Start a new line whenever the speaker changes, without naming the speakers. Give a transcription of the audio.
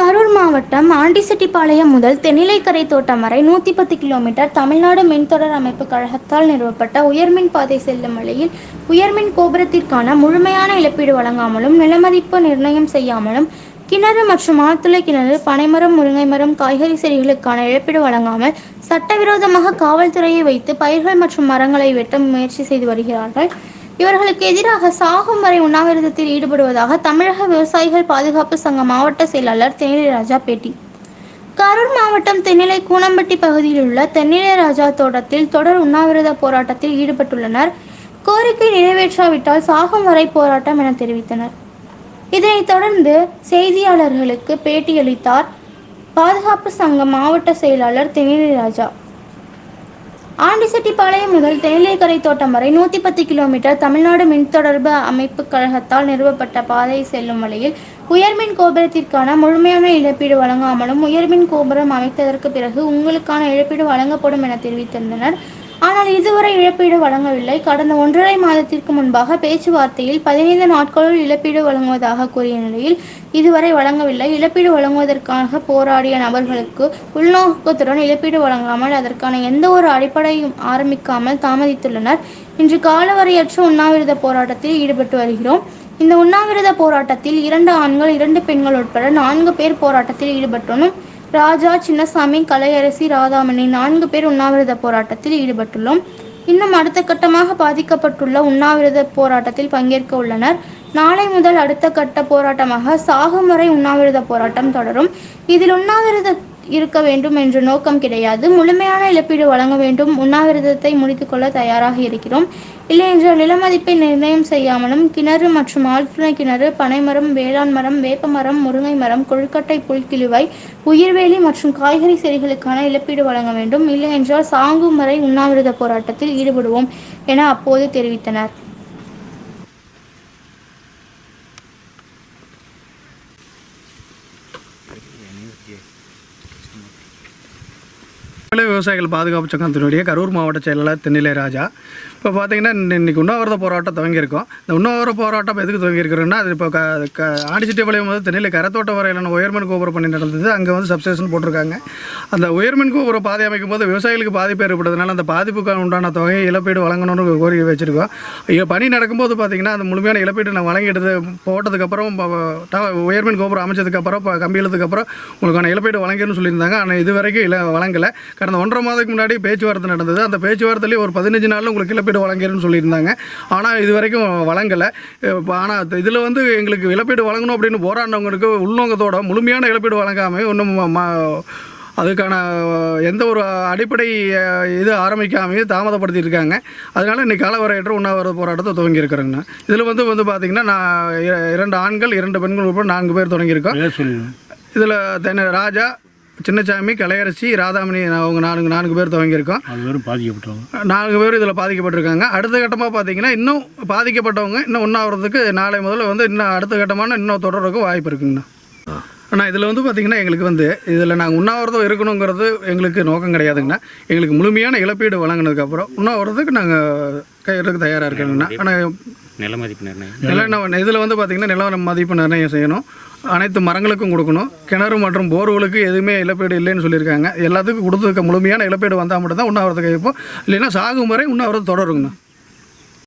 கரூர் மாவட்டம் ஆண்டிசெட்டிப்பாளையம் முதல் தென்னிலைக்கரை தோட்டம் வரை நூற்றி பத்து கிலோமீட்டர் தமிழ்நாடு மின்தொடர் அமைப்பு கழகத்தால் நிறுவப்பட்ட உயர்மின் பாதை செல்லும் வழியில் உயர்மின் கோபுரத்திற்கான முழுமையான இழப்பீடு வழங்காமலும் நிலமதிப்பு நிர்ணயம் செய்யாமலும் கிணறு மற்றும் ஆழ்துளை கிணறு பனைமரம் முருங்கை மரம் காய்கறி செடிகளுக்கான இழப்பீடு வழங்காமல் சட்டவிரோதமாக காவல்துறையை வைத்து பயிர்கள் மற்றும் மரங்களை வெட்ட முயற்சி செய்து வருகிறார்கள். இவர்களுக்கு எதிராக சாகும் வரை உண்ணாவிரதத்தில் ஈடுபடுவதாக தமிழக விவசாயிகள் பாதுகாப்பு சங்க மாவட்ட செயலாளர் தேனிலை ராஜா பேட்டி. கரூர் மாவட்டம் தென்னிலை கூனம்பட்டி பகுதியில் உள்ள தென்னிலை ராஜா தோட்டத்தில் தொடர் உண்ணாவிரத போராட்டத்தில் ஈடுபட்டுள்ளனர். கோரிக்கை நிறைவேற்றாவிட்டால் சாகும் வரை போராட்டம் என தெரிவித்தனர். இதனைத் தொடர்ந்து செய்தியாளர்களுக்கு பேட்டியளித்தார் பாதுகாப்பு சங்க மாவட்ட செயலாளர் தென்னிலை ராஜா. பாண்டிசெட்டிப்பாளையம் முதல் தேயிலைக்கரை தோட்டம் வரை நூற்றி பத்து கிலோமீட்டர் தமிழ்நாடு மின்தொடர்பு அமைப்பு கழகத்தால் நிறுவப்பட்ட பாதை செல்லும் வழியில் உயர்மின் கோபுரத்திற்கான முழுமையான இழப்பீடு வழங்காமலும் உயர்மின் கோபுரம் அமைத்ததற்கு பிறகு உங்களுக்கான இழப்பீடு வழங்கப்படும் என தெரிவித்திருந்தனர். ஆனால் இதுவரை இழப்பீடு வழங்கவில்லை. கடந்த ஒன்றரை மாதத்திற்கு முன்பாக பேச்சுவார்த்தையில் பதினைந்து நாட்களுள் இழப்பீடு வழங்குவதாக கூறிய நிலையில் இதுவரை வழங்கவில்லை. இழப்பீடு வழங்குவதற்காக போராடிய நபர்களுக்கு உள்நோக்கத்துடன் இழப்பீடு வழங்காமல் அதற்கான எந்த ஒரு அடிப்படையும் ஆரம்பிக்காமல் தாமதித்துள்ளனர். இன்று காலவரையற்ற உண்ணாவிரத போராட்டத்தில் ஈடுபட்டு வருகிறோம். இந்த உண்ணாவிரத போராட்டத்தில் இரண்டு ஆண்கள் இரண்டு பெண்கள் உட்பட நான்கு பேர் போராட்டத்தில் ஈடுபட்டனும் ராஜா சின்னசாமி கலையரசி ராதாமணி நான்கு பேர் உண்ணாவிரத போராட்டத்தில் ஈடுபட்டுள்ளோம். இன்னும் அடுத்த கட்டமாக பாதிக்கப்பட்டுள்ள உண்ணாவிரத போராட்டத்தில் பங்கேற்க உள்ளனர். நாளை முதல் அடுத்த கட்ட போராட்டமாக சாகுமுறை உண்ணாவிரத போராட்டம் தொடரும். இதில் உண்ணாவிரத இருக்க வேண்டும் என்ற நோக்கம் கிடையாது. முழுமையான இழப்பீடு வழங்க வேண்டும். உண்ணாவிரதத்தை முடித்துக்கொள்ள தயாராக இருக்கிறோம். இல்லை என்றால் நிலமதிப்பை நிர்ணயம் செய்யாமலும் கிணறு மற்றும் ஆழ்துணை கிணறு பனைமரம் வேளாண் மரம் வேப்ப மரம் முருங்கை மரம் கொழுக்கட்டை புல்கிழுவாய் உயிர்வேலி மற்றும் காய்கறி செடிகளுக்கான இழப்பீடு வழங்க வேண்டும். இல்லை என்றால் சாகும் வரை உண்ணாவிரத போராட்டத்தில் ஈடுபடுவோம் என அப்போது தெரிவித்தனர்.
தமிழக விவசாயிகள் பாதுகாப்பு சங்கத்தினுடைய கரூர் மாவட்ட செயலாளர் தென்னிலை ராஜா. இப்போ பார்த்தீங்கன்னா இன்றைக்கி இன்னைக்கு உண்ணாவிரத போராட்டம் துவங்கியிருக்கோம். இந்த உண்ணாவிரத போராட்டம் எதுக்கு துவங்கியிருக்கிறோன்னா அது இப்போ க க ஆண்டிச்சிட்டிப்பாளையம் வந்து தென்னிலை கரத்தோட்ட வரையிலான உயர்மின் கோபுரம் பண்ணி நடந்தது. அங்கே வந்து சப்ஸ்டேஷன் போட்டிருக்காங்க. அந்த உயர்மின் கோபுரம் பாதை அமைக்கும் போது விவசாயிகளுக்கு பாதிப்பு ஏற்படுறதுனால அந்த பாதிப்புக்கு உண்டான தொகையை இழப்பீடு வழங்கணும்னு கோரிக்கை வச்சுருக்கோம். இங்கே பணி நடக்கும்போது பார்த்தீங்கன்னா அந்த முழுமையான இழப்பீடு நான் வழங்கிடுது போட்டதுக்கப்புறம் ட- உயர்மின் கோபுரம் அமைச்சதுக்கப்புறம் இப்போ கம்பி இழுத்துக்கப்புறம் உங்களுக்கான இழப்பீடு வழங்கிருன்னு சொல்லியிருந்தாங்க. ஆனால் இது வரைக்கும் இல்லை வழங்கலை. கடந்த ஒன்றரை மாதத்துக்கு முன்னாடி பேச்சுவார்த்தை நடந்தது. அந்த பேச்சுவார்த்தையிலே ஒரு பதினஞ்சு நாளில் உங்களுக்கு இழப்பீடு வழங்கிருன்னு சொல்லியிருந்தாங்க. ஆனால் இது வரைக்கும் வழங்கலை. ஆனால் இதில் வந்து எங்களுக்கு இழப்பீடு வழங்கணும் அப்படின்னு போராடினவங்களுக்கு உள்நோக்கத்தோட முழுமையான இழப்பீடு வழங்காமல் இன்னும் ம- ம- அதுக்கான எந்த ஒரு அடிப்படை இது ஆரம்பிக்காமையே தாமதப்படுத்தி இருக்காங்க. அதனால இன்னைக்கு காலவரையற்ற உண்ணாவிரத போராட்டத்தை துவங்கி இருக்கிறேங்கண்ணா. இதில் வந்து வந்து பார்த்தீங்கன்னா நான் இர- இரண்டு ஆண்கள் இரண்டு பெண்கள் உட்பட நான்கு பேர் தொடங்கியிருக்கோம். இதில் தென்ன ராஜா சின்னசாமி கலையரசி ராதாமணி அவங்க நான்கு நான்கு பேர் துவங்கியிருக்கோம்.
அது வெறும் பாதிக்கப்பட்டவங்க.
நான்கு பேர் இதில் பாதிக்கப்பட்டிருக்காங்க. அடுத்த கட்டமாக பார்த்தீங்கன்னா இன்னும் பாதிக்கப்பட்டவங்க இன்னும் ஒன்றாகிறதுக்கு நாளை முதல்ல வந்து இன்னும் அடுத்த கட்டமான இன்னும் தொடர்றதுக்கு வாய்ப்பு இருக்குங்கண்ணா. அண்ணா இதில் வந்து பார்த்திங்கன்னா எங்களுக்கு வந்து இதில் நாங்கள் உண்ணாவிரதம் இருக்கணுங்கிறது எங்களுக்கு நோக்கம் கிடையாதுங்கண்ணா. எங்களுக்கு முழுமையான இழப்பீடு வழங்கினதுக்கப்புறம் உண்ணாவிரதத்துக்கு நாங்கள் கையெழுத்துக்கு தயாராக இருக்கணுங்கண்ணா ஆனால்
நில மதிப்பு நிர்ணயம்.
நில இதில் வந்து பார்த்திங்கன்னா நில மதிப்பு நிர்ணயம் செய்யணும். அனைத்து மரங்களுக்கும் கொடுக்கணும். கிணறு மற்றும் போர்வலுக்கு எதுவுமே இழப்பீடு இல்லைன்னு சொல்லியிருக்காங்க. எல்லாத்துக்கும் கொடுத்துருக்க முழுமையான இழப்பீடு வந்தால் மட்டும்தான் உண்ணாவிரதம் கைப்போம் இல்லைன்னா சாகும் வரை உண்ணாவிரதம் தொடருங்கண்ணா.